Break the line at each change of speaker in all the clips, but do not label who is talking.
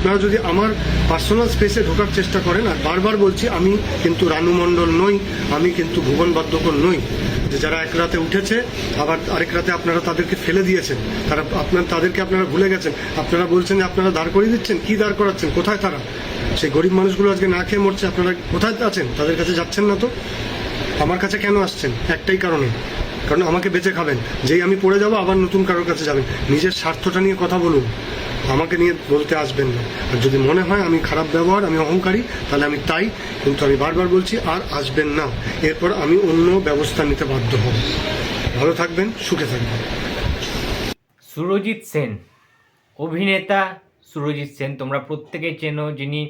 আপনারা যদি আমার পার্সোনাল স্পেসে ঢোকার চেষ্টা করেন, আর বারবার বলছি, আমি কিন্তু রানু মণ্ডল নই, আমি কিন্তু ভুবন বাদ্যকর নই, যে যারা এক রাতে উঠেছে, আবার আরেক রাতে আপনারা তাদেরকে ফেলে দিয়েছেন, তারা আপনার, তাদেরকে আপনারা ভুলে গেছেন, আপনারা বলছেন যে আপনারা দাঁড় করিয়ে দিচ্ছেন, কি দাঁড় করাচ্ছেন, কোথায় তারা? সেই গরিব মানুষগুলো আজকে না খেয়ে মরছে, আপনারা কোথায় আছেন? তাদের কাছে যাচ্ছেন না তো? আমার কাছে কেন আসছেন? একটাই কারণে। কারণ আমাকে বেঁচে খাবেন। যেই আমি পড়ে যাব, আবার নতুন কারোর কাছে যাবেন। নিজের স্বার্থটা নিয়ে কথা বলুন। আমাকে নিয়ে বলতে আসবেন না। আর যদি মনে হয় আমি খারাপ ব্যবহার, আমি অহংকারী, তাহলে আমি তাই, কিন্তু আমি বারবার বলছি আর আসবেন না। এরপর আমি অন্য ব্যবস্থা নিতে বাধ্য হব। ভালো থাকবেন, সুখে থাকবেন।
সুরজিৎ সেন, অভিনেতা সুরজিৎ সেন, তোমরা প্রত্যেকেই চেনো যিনি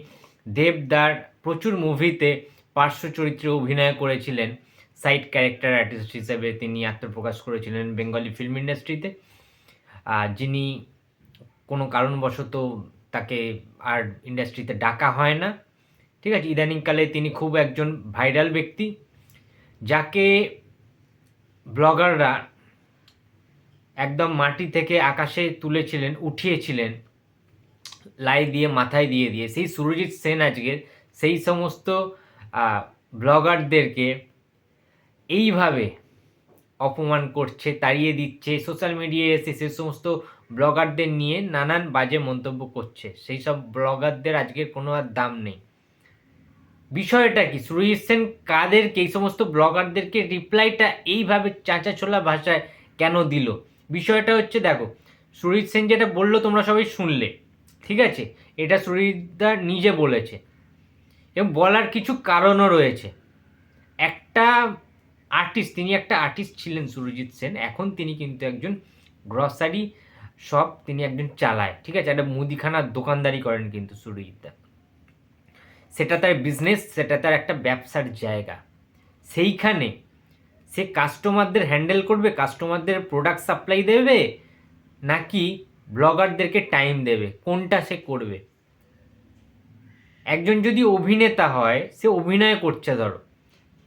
দেবদার প্রচুর মুভিতে পার্শ্ব চরিত্রে অভিনয় করেছিলেন। সাইড ক্যারেক্টার আর্টিস্ট হিসেবে তিনি আত্মপ্রকাশ করেছিলেন বেঙ্গলি ফিল্ম ইন্ডাস্ট্রিতে। যিনি কারণবশত তাকে আর ইন্ডাস্ট্রিতে ডাকা হয় না। ঠিক আছে, ইদানিংকালে তিনি খুব একজন ভাইরাল ব্যক্তি, যাকে ব্লগাররা একদম মাটি থেকে আকাশে তুলেছিলেন, উঠিয়েছিলেন, লাই দিয়ে মাথায় দিয়ে দিয়ে। সেই সুরজিৎ সেন আজকের সেই সমস্ত ব্লগারদেরকে এইভাবে অপমান করছে, তাড়িয়ে দিচ্ছে সোশ্যাল মিডিয়ায় এসে সে সমস্ত ব্লগারদের নিয়ে নানান বাজে মন্তব্য করছে। সেই সব ব্লগারদের আজকের কোনো আর দাম নেই। বিষয়টা কি? সুরজিৎ সেন কাদেরকে, এই সমস্ত ব্লগারদেরকে রিপ্লাইটা এইভাবে চাঁচা ছোলা ভাষায় কেন দিল? বিষয়টা হচ্ছে, দেখো, সুরজিৎ সেন যেটা বলল তোমরা সবাই শুনলে, ঠিক আছে? এটা সুরজিৎদা নিজে বলেছে। এবং বলার কিছু কারণও রয়েছে। একটা আর্টিস্ট তিনি একটা আর্টিস্ট ছিলেন সুরজিৎ সেন। এখন তিনি কিন্তু একজন গ্রসারি শপ তিনি একজন চালায়, ঠিক আছে? একটা মুদিখানার দোকানদারি করেন কিন্তু সুরজিৎদা সেটা তার বিজনেস সেটা তার একটা ব্যবসার জায়গা। সেইখানে সে কাস্টমারদের হ্যান্ডেল করবে কাস্টমারদের প্রোডাক্ট সাপ্লাই দেবে, নাকি ব্লগারদেরকে টাইম দেবে, কোনটা সে করবে? একজন যদি অভিনেতা হয়, সে অভিনয় করছে ধরো,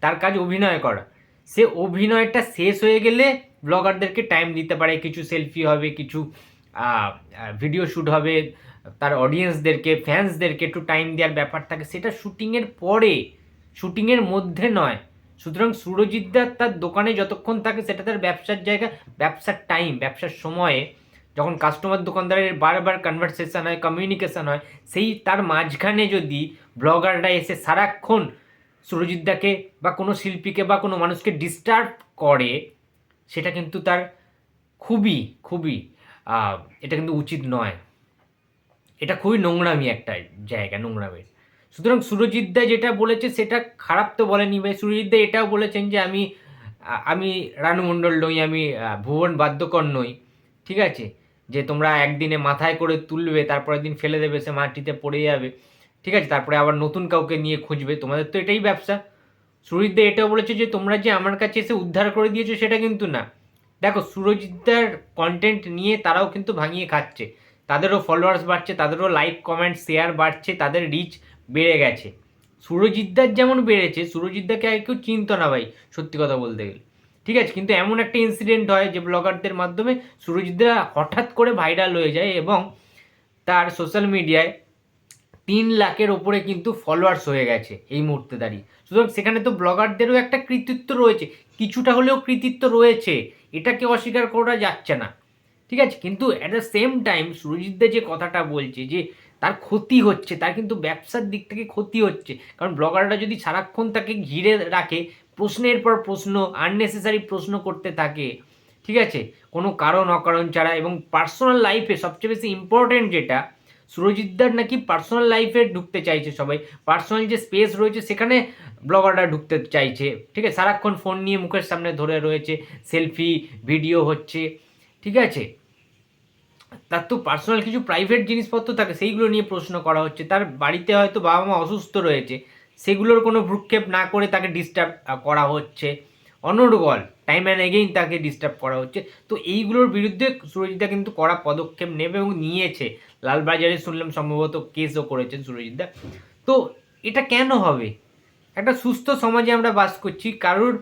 তার কাজ অভিনয় করা। সে অভিনয়টা শেষ হয়ে গেলে ব্লগারদেরকে টাইম দিতে পারে, কিছু সেলফি হবে, কিছু ভিডিও শ্যুট হবে, তার অডিয়েন্সদেরকে ফ্যান্সদেরকে একটু টাইম দেওয়ার ব্যাপার থাকে। সেটা শ্যুটিংয়ের পরে শ্যুটিংয়ের মধ্যে নয়। সুতরাং সুরজিৎদার তার দোকানে যতক্ষণ থাকে, সেটা তার ব্যবসার জায়গা, ব্যবসার টাইম ব্যবসার সময়ে, যখন কাস্টমার দোকানদারের বারবার কনভারসেশন হয় কমিউনিকেশন হয়, সেই তার মাঝখানে যদি ব্লগাররা এসে সারাক্ষণ সুরজিৎদাকে বা কোনো শিল্পীকে বা কোনো মানুষকে ডিস্টার্ব করে সেটা কিন্তু তার খুবই খুবই এটা কিন্তু উচিত নয়। এটা খুবই নোংরামি একটা জায়গা, নোংরামের। সুতরাং সুরজিৎ দা যেটা বলেছে সেটা খারাপ তো বলেনি, ভাই। সুরজিৎ দা এটাও বলেছেন যে আমি আমি রানু মণ্ডল নই, আমি ভুবন বাদ্যকর নই, ঠিক আছে? যে তোমরা একদিনে মাথায় করে তুলবে, তারপরের দিন ফেলে দেবে, সে মাটিতে পড়ে যাবে, ঠিক আছে? তারপরে আবার নতুন কাউকে নিয়ে খুঁজবে, তোমাদের তো এটাই ব্যবসা। সুরজিৎদা এটা বলেছে যে তোমরা যে আমার কাছে এসে উদ্ধার করে দিয়েছ সেটা কিন্তু না। দেখো সুরজিৎদার কন্টেন্ট নিয়ে তারাও কিন্তু ভাঙিয়ে খাচ্ছে। তাদেরও ফলোয়ার্স বাড়ছে, তাদেরও লাইক কমেন্ট শেয়ার বাড়ছে, তাদের রিচ বেড়ে গেছে। সুরজিৎদার যেমন বেড়েছে সুরজিৎদাকে আর কেউ চিনত না ভাই, সত্যি কথা বলতে গেলে। ঠিক আছে, কিন্তু এমন একটা ইনসিডেন্ট হয় যে ব্লগারদের মাধ্যমে সুরজিৎদা হঠাৎ করে ভাইরাল হয়ে যায় এবং তার সোশ্যাল মিডিয়ায় তিন লাখের ওপরে কিন্তু ফলোয়ার্স হয়ে গেছে এই মুহূর্তে দাঁড়িয়ে। সুতরাং সেখানে তো ব্লগারদেরও একটা কৃতিত্ব রয়েছে, কিছুটা হলেও কৃতিত্ব রয়েছে, এটাকে অস্বীকার করা যাচ্ছে না। ঠিক আছে? কিন্তু অ্যাট দ্য সেম টাইম সুরজিৎদা যে কথাটা বলছে যে তার ক্ষতি হচ্ছে, তার কিন্তু ব্যবসার দিক থেকে ক্ষতি হচ্ছে, কারণ ব্লগাররা যদি সারাক্ষণ তাকে ঘিরে রাখে, প্রশ্নের পর প্রশ্ন আননেসেসারি প্রশ্ন করতে থাকে, ঠিক আছে? কোনো কারণ অকারণ ছাড়া এবং পার্সোনাল লাইফে সবচেয়ে বেশি ইম্পর্টেন্ট যেটা সুরজিৎদার নাকি পার্সোনাল লাইফে ঢুকতে চাইছে সবাই। পার্সোনাল যে স্পেস রয়েছে, সেখানে ব্লগাররা ঢুকতে চাইছে। ঠিক আছে? সারাক্ষণ ফোন নিয়ে মুখের সামনে ধরে রয়েছে সেলফি ভিডিও হচ্ছে। ঠিক আছে? তার তো পার্সোনাল কিছু প্রাইভেট জিনিসপত্র থাকে, সেইগুলো নিয়ে প্রশ্ন করা হচ্ছে। তার বাড়িতে হয়তো বাবা মা অসুস্থ রয়েছে। সেগুলোর কোনো ভ্রুক্ষেপ না করে তাকে ডিস্টার্ব করা হচ্ছে। অনর্গল টাইম অ্যান্ড এগেইন তাকে ডিস্টার্ব করা হচ্ছে। তো এইগুলোর বিরুদ্ধে সুরজিৎদা কিন্তু কড়া পদক্ষেপ নেবে এবং নিয়েছে। লালবাজারে শুনলাম সম্ভবত কেসও করেছেন সুরজিৎদা। তো এটা কেন হবে? একটা সুস্থ সমাজে আমরা বাস করছি। কারোর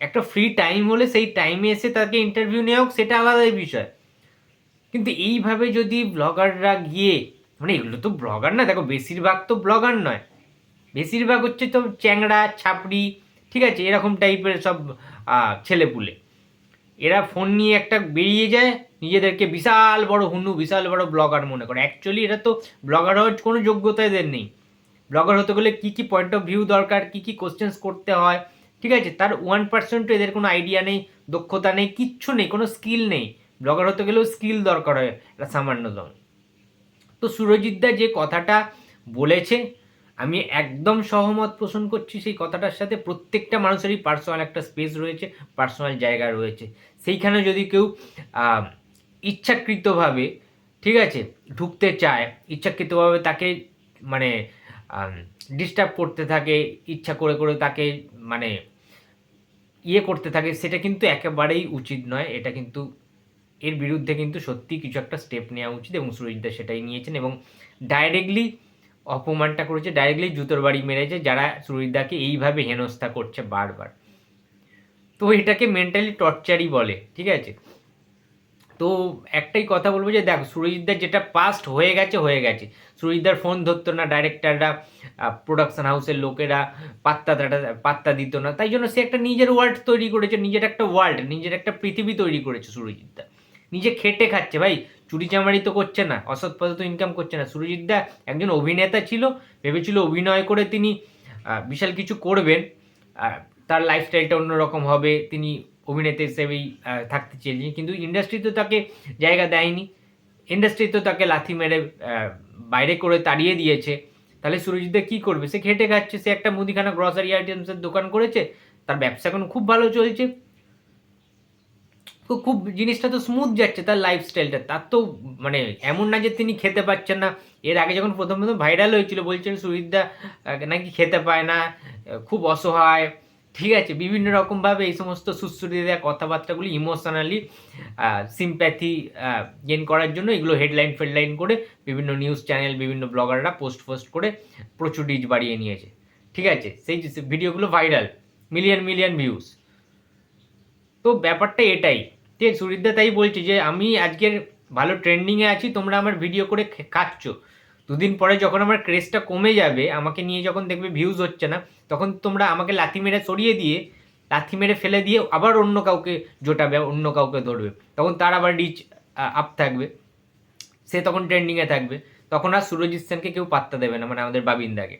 একটা ফ্রি টাইম হলে সেই টাইমে এসে তাকে ইন্টারভিউ নেওয়া হোক, সেটা আলাদা বিষয়। কিন্তু এইভাবে যদি ব্লগাররা গিয়ে মানে এগুলো তো ব্লগার না, দেখো বেশিরভাগ তো ব্লগার নয়। বেশিরভাগ হচ্ছে তো চ্যাংড়া, ছাপড়ি, ঠিক আছে, এরকম টাইপের সব ছেলেপুলে এরা ফোন নিয়ে একটা বেরিয়ে যায়, নিজেদেরকে বিশাল বড় হুনু বিশাল বড় ব্লগার মনে করে। অ্যাকচুয়ালি এরা তো ব্লগার হওয়ার কোনো যোগ্যতা এদের নেই। ব্লগার হতে গেলে কী কী পয়েন্ট অফ ভিউ দরকার, কী কী কোশ্চেন্স করতে হয়, ঠিক আছে? তার ওয়ান পার্সেন্টও এদের কোনো আইডিয়া নেই, দক্ষতা নেই, কিচ্ছু নেই, কোনো স্কিল নেই। ব্লগার হতে গেলেও স্কিল দরকার হয় এটা সামান্যতম তো সুরজিৎদা যে কথাটা বলেছে আমি একদম সহমত পোষণ করছি সেই কথাটার সাথে প্রত্যেকটা মানুষেরই পার্সোনাল একটা স্পেস রয়েছে পার্সোনাল জায়গা রয়েছে। সেইখানে যদি কেউ ইচ্ছাকৃতভাবে, ঠিক আছে, ঢুকতে চায়, ইচ্ছাকৃতভাবে তাকে মানে ডিস্টার্ব করতে থাকে, ইচ্ছা করে করে তাকে মানে ইয়ে করতে থাকে, সেটা কিন্তু একেবারেই উচিত নয়। এটা কিন্তু, এর বিরুদ্ধে কিন্তু সত্যি কিছু একটা স্টেপ নেওয়া উচিত এবং সুরজিৎদা সেটাই নিয়েছেন এবং ডাইরেক্টলি অপমানটা করেছে ডাইরেক্টলি জুতোর বাড়ি মেরেছে, যারা সুরজিৎদাকে এইভাবে হেনস্থা করছে বারবার। তো এটাকে মেন্টালি টর্চারই বলে, ঠিক আছে? তো একটাই কথা বলব যে, দেখ সুরজিৎদার যেটা পাস্ট হয়ে গেছে হয়ে গেছে। সুরজিৎদার ফোন ধরতো না ডাইরেক্টররা প্রোডাকশন হাউসের লোকেরা, পাত্তা পাত্তা দিত না। তাই জন্য সে একটা নিজের ওয়ার্ল্ড তৈরি করেছে, নিজের একটা ওয়ার্ল্ড নিজের একটা পৃথিবী তৈরি করেছে সুরজিৎদা নিজে খেটে খাচ্ছে, ভাই। চুরি চামারি তো করছে না, অসৎ পথে তো ইনকাম করছে না। সুরজিৎ দা একজন অভিনেতা ছিল, ভেবেছিল অভিনয় করে তিনি বিশাল কিছু করবেন তার লাইফস্টাইলটা অন্যরকম হবে, তিনি অভিনেতা হিসেবেই থাকতে চেয়েছেন কিন্তু ইন্ডাস্ট্রি তো তাকে জায়গা দেয়নি। ইন্ডাস্ট্রি তো তাকে লাথি মেরে বাইরে করে তাড়িয়ে দিয়েছে। তাহলে সুরজিৎদা কী করবে? সে খেটে খাচ্ছে, সে একটা মুদিখানা গ্রসারি আইটেমসের দোকান করেছে, তার ব্যবসা এখন খুব ভালো চলছে। খুব জিনিসটা তো স্মুথ যাচ্ছে তার লাইফস্টাইলটা তার তো মানে এমন না যে তিনি খেতে পাচ্ছেন না। এর আগে যখন প্রথম প্রথম ভাইরাল হয়েছিল, বলছেন সুবিধা নাকি খেতে পায় না খুব অসহায়। ঠিক আছে, বিভিন্ন রকমভাবে এই সমস্ত সুশ্রুতি দেওয়া কথাবার্তাগুলি ইমোশনালি সিম্প্যাথি গেন করার জন্য এগুলো হেডলাইন ফেডলাইন করে বিভিন্ন নিউজ চ্যানেল বিভিন্ন ব্লগাররা পোস্ট পোস্ট করে প্রচুর রিচ বাড়িয়ে নিয়েছে। ঠিক আছে, সেই ভিডিওগুলো ভাইরাল মিলিয়ন মিলিয়ন ভিউজ তো ব্যাপারটা এটাই। ঠিক আছে সুরিদা তাই বলছি যে আমি আজকের ভালো ট্রেন্ডিংয়ে আছি, তোমরা আমার ভিডিও করে খাচ্ছ দুদিন পরে যখন আমার ক্রেজটা কমে যাবে, আমাকে নিয়ে যখন দেখবে ভিউজ হচ্ছে না, তখন তোমরা আমাকে লাথি মেরে সরিয়ে দিয়ে, লাথি মেরে ফেলে দিয়ে আবার অন্য কাউকে জোটাবে, অন্য কাউকে ধরবে। তখন তার আবার রিচ আপ থাকবে। সে তখন ট্রেন্ডিংয়ে থাকবে। তখন আর সুরজিৎ সেনকে কেউ পাত্তা দেবে না মানে আমাদের বাবিন্দাকে।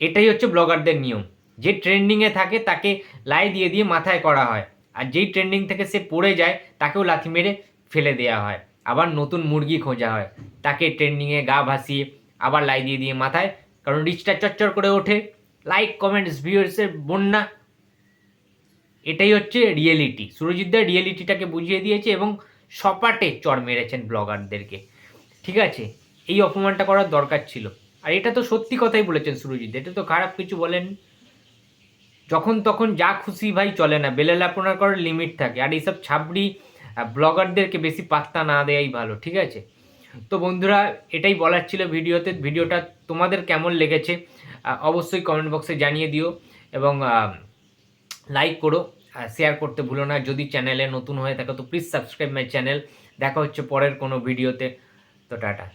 এটাই হচ্ছে ব্লগারদের নিয়ম। যে ট্রেন্ডিংয়ে থাকে, তাকে লাই দিয়ে দিয়ে মাথায় করা হয়। আর যেই ট্রেন্ডিং থেকে সে পড়ে যায়, তাকেও লাথি মেরে ফেলে দেওয়া হয়। আবার নতুন মুরগি খোঁজা হয়। তাকে ট্রেন্ডিংয়ে গা ভাসিয়ে আবার লাই দিয়ে দিয়ে মাথায়, কারণ রিচটা চচ্চর করে ওঠে। লাইক কমেন্টস ভিউয়ার্সের বন্যা। এটাই হচ্ছে রিয়েলিটি সুরজিৎদার রিয়েলিটিটাকে বুঝিয়ে দিয়েছে এবং সপাটে চর মেরেছেন ব্লগারদেরকে। ঠিক আছে? এই অপমানটা করার দরকার ছিল। আর এটা তো সত্যি কথাই বলেছেন সুরজিৎ। এটা তো খারাপ কিছু বলেন যখন তখন যা খুশি ভাই চলে না। বেলেলাপনার করার লিমিট থাকে। আর এইসব ছাবড়ি ব্লগারদেরকে বেশি পাত্তা না দেয়াই ভালো, ঠিক আছে? তো বন্ধুরা, এটাই বলার ছিল ভিডিওতে। ভিডিওটা তোমাদের কেমন লেগেছে অবশ্যই কমেন্ট বক্সে জানিয়ে দিও এবং লাইক করো শেয়ার করতে ভুলো না। যদি চ্যানেলে নতুন হয়ে থাকো, তো প্লিজ সাবস্ক্রাইব মাই চ্যানেল দেখা হচ্ছে পরের কোনো ভিডিওতে। তো টাটা।